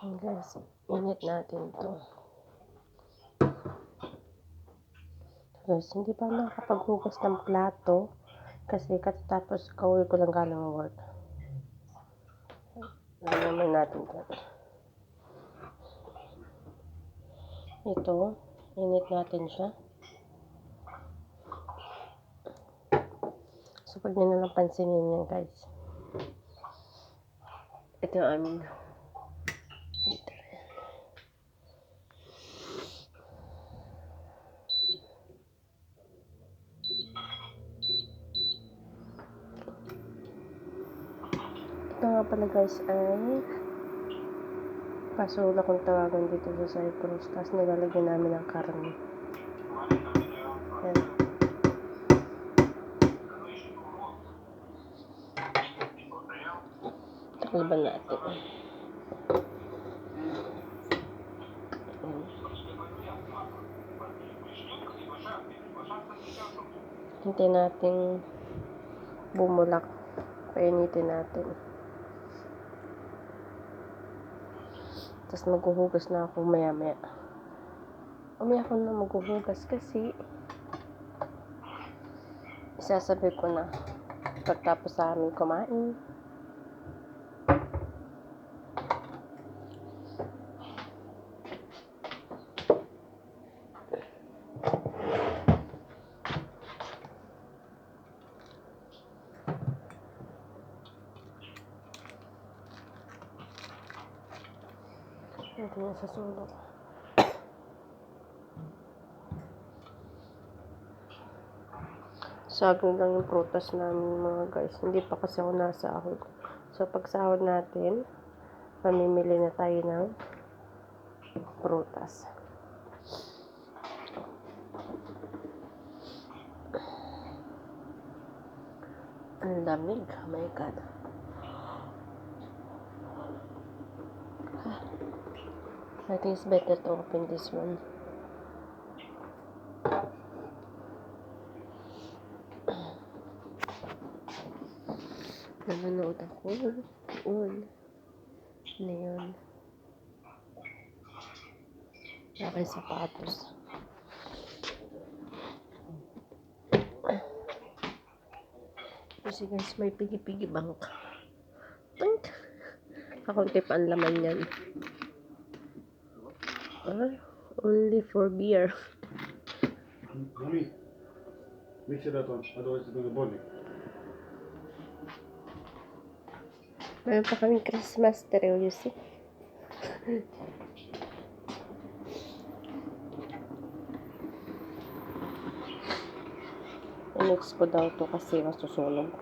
Ayan guys, init natin to. Guys, hindi pa nakakapaghugas ng plato kasi katatapos kauwi ko lang galing work. Naman natin to. Ito, init natin siya. So, pag nyo nalang pansinin yan, guys. Ito ang aming. Ito nga pala guys ay pasula kung tawagan dito sa Cyprus. Tapos nilalagyan namin ng karne. Yan. Takliban natin. Hintayin natin bumulak. Painitin natin. Tapos maghuhugas na ako maya maya. Umaya ako na maghuhugas kasi isasabi ko na pagtapos sa amin kumain. Ito na sa sulok. Saging lang yung prutas namin mga guys. Hindi pa kasi ako nasahod. So pag sahod natin, mamimili na tayo ng prutas. Ang lamig. Oh my God. I think it's better to open this one. Nanonood ako. Noon. Na yun. Aking sapatos. Kasi guys, may pigi-pigi bank. Tink! Kakunti pa ang laman yan. Ah, only for beer. Mommy, mix it one, otherwise it's gonna burn you. Meron pa kaming Christmas tree, you see? I-mix ko daw to kasi masusunog.